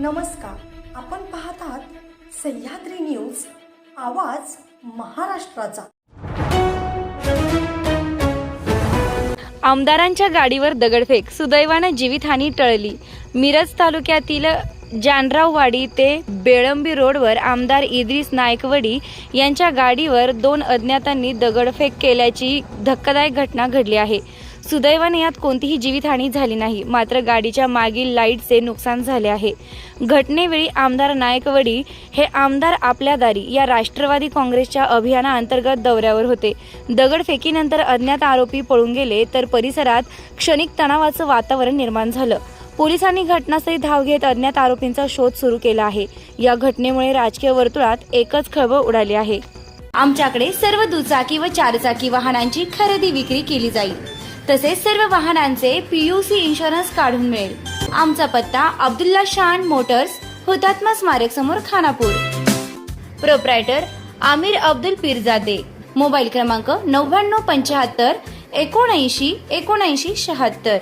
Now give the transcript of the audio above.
नमस्कार. आपण पाहत आहात सह्याद्री न्यूज आवाज महाराष्ट्राचा. आमदारांच्या गाडीवर दगडफेक सुदैवानं जीवितहानी टळली. मिरज तालुक्यातील जानराववाडी ते बेळंबी रोडवर आमदार इद्रिस नायकवडी यांच्या गाडीवर दोन अज्ञातांनी दगडफेक केल्याची धक्कादायक घटना घडली आहे. सुदैवाने यात कोणतीही जीवितहानी झाली नाही. मात्र गाडीच्या मागील लाईटचे नुकसान झाले आहे. घटनेवेळी आमदार नायकवडी हे आमदार आपल्या दारी या राष्ट्रवादी काँग्रेसच्या अभियानाअंतर्गत दौऱ्यावर होते. दगडफेकीनंतर अज्ञात आरोपी पळून गेले तर परिसरात क्षणिक तणावाचं वातावरण निर्माण झालं. पोलिसांनी घटनास्थळी धाव घेत अज्ञात आरोपींचा शोध सुरू केला आहे. या घटनेमुळे राजकीय वर्तुळात एकच खळबळ उडाली आहे. आमच्याकडे सर्व दुचाकी व चारचाकी वाहनांची खरेदी विक्री केली जाईल. तसेच सर्व वाहनांचे पीयूसी इन्शुरन्स काढून मिळेल. आमचा पत्ता अब्दुल्ला शान मोटर्स हुतात्मा स्मारक समोर खानापूर. प्रोप्रायटर आमिर अब्दुल पीरजादे. मोबाईल क्रमांक नव्याण्णव पंच्याहत्तर एकोणऐंशी एकोणऐंशी शहात्तर.